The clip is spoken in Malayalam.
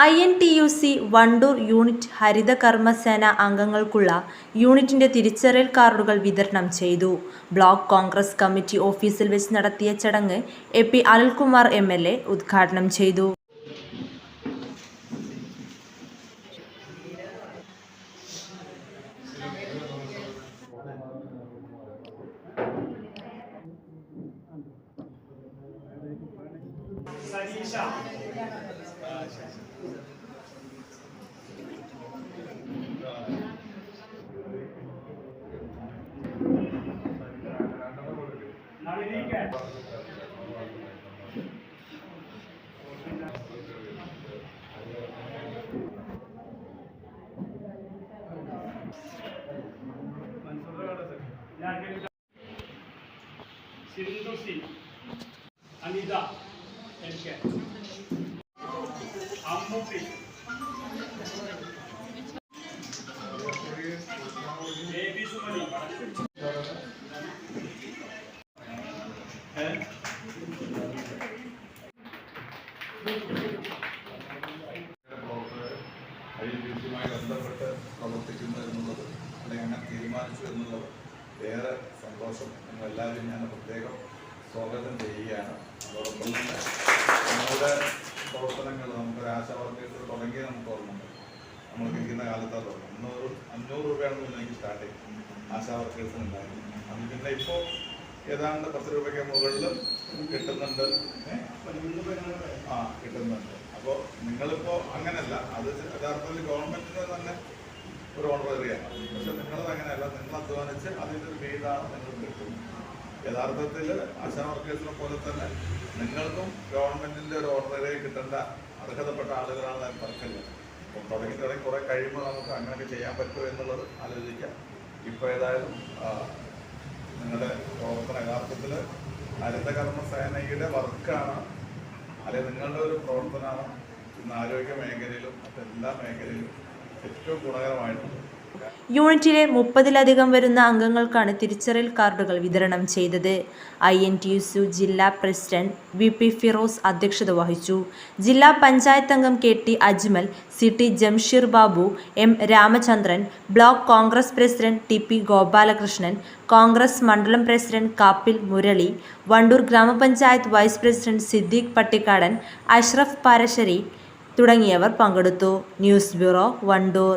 I N T U C Vandoor unit Haritha Karmasena അംഗങ്ങൾക്കുള്ള യൂണിറ്റിന്റെ തിരിച്ചറിയൽ കാർഡുകൾ വിതരണം ചെയ്തു. ബ്ലോക്ക് കോൺഗ്രസ് കമ്മിറ്റി ഓഫീസിൽ വെച്ച് നടത്തിയ ചടങ്ങ് A P Anilkumar M L A ഉദ്ഘാടനം ചെയ്തു. C Anitha N K Ammuppi Baby Sumathi I D സിയുമായി ബന്ധപ്പെട്ട് പ്രവർത്തിക്കുന്നു എന്നുള്ളത് അല്ലെങ്കിൽ അങ്ങനെ തീരുമാനിച്ചു എന്നുള്ളത് ഏറെ സന്തോഷം. നിങ്ങളെല്ലാവരും ഞാൻ പ്രത്യേകം സ്വാഗതം ചെയ്യുകയാണ്. അതോടൊപ്പം തന്നെ നമ്മുടെ പ്രവർത്തനങ്ങൾ നമുക്കൊരു ആശാവർക്കേഴ്സ് തുടങ്ങി നമുക്ക് ഓർമ്മയുണ്ട് നമ്മൾ ഇരിക്കുന്ന കാലത്താണ് തുടങ്ങി അഞ്ഞൂറ് അഞ്ഞൂറ് രൂപയാണ് എനിക്ക് സ്റ്റാർട്ടിങ് ആശാവർക്കേഴ്സിന് ഉണ്ടായിരുന്നു അത് പിന്നെ ഇപ്പോൾ ഏതാണ്ട് പത്ത് രൂപയ്ക്ക് മുകളിൽ കിട്ടുന്നുണ്ട്? ആ അപ്പോൾ നിങ്ങളിപ്പോൾ അങ്ങനെയല്ല അത് യഥാർത്ഥത്തിൽ ഗവൺമെന്റിന് തന്നെ ഒരു ഓണറേറിയാണ്. പക്ഷെ നിങ്ങളത് അങ്ങനെയല്ല. നിങ്ങൾ അധ്വാനിച്ച് അതിന്റെ ഒരു പേരാണ് നിങ്ങൾക്ക് കിട്ടുന്നത്. യഥാർത്ഥത്തിൽ ആശാ വർക്കേഴ്സിനെ പോലെ തന്നെ നിങ്ങൾക്കും ഗവൺമെന്റിന്റെ ഒരു ഓർഡറേ കിട്ടേണ്ട അർഹതപ്പെട്ട ആളുകളാണ് ഞാൻ പറഞ്ഞത്. അപ്പം തുടങ്ങി തുടങ്ങി കുറെ കഴിയുമ്പോൾ നമുക്ക് അങ്ങനെയൊക്കെ ചെയ്യാൻ പറ്റുമോ എന്നുള്ളത് ആലോചിക്കാം. ഇപ്പോൾ ഏതായാലും നിങ്ങളുടെ പ്രവർത്തന യഥാർത്ഥത്തിൽ ഹരിതകർമ്മ സേനയുടെ വർക്കാണ് അല്ലെങ്കിൽ നിങ്ങളുടെ ഒരു പ്രവർത്തനമാണ് ഇന്ന് ആരോഗ്യ മേഖലയിലും മറ്റെല്ലാ മേഖലയിലും ഏറ്റവും ഗുണകരമായിട്ടുള്ളത്. യൂണിറ്റിലെ മുപ്പതിലധികം വരുന്ന അംഗങ്ങൾക്കാണ് തിരിച്ചറിയൽ കാർഡുകൾ വിതരണം ചെയ്തത്. ഐ എൻ ടി യു ജില്ലാ പ്രസിഡന്റ് വി പി ഫിറോസ് അധ്യക്ഷത വഹിച്ചു. ജില്ലാ പഞ്ചായത്ത് അംഗം K T Ajmal C T Jamsheer Babu M Ramachandran block Congress president T P Gopalakrishnan Congress മണ്ഡലം പ്രസിഡന്റ് കാപ്പിൽ മുരളി വണ്ടൂർ ഗ്രാമപഞ്ചായത്ത് വൈസ് പ്രസിഡന്റ് സിദ്ദീഖ് പട്ടിക്കാടൻ അഷ്റഫ് പാരശ്ശേരി തുടങ്ങിയവർ പങ്കെടുത്തു. News bureau Vandoor.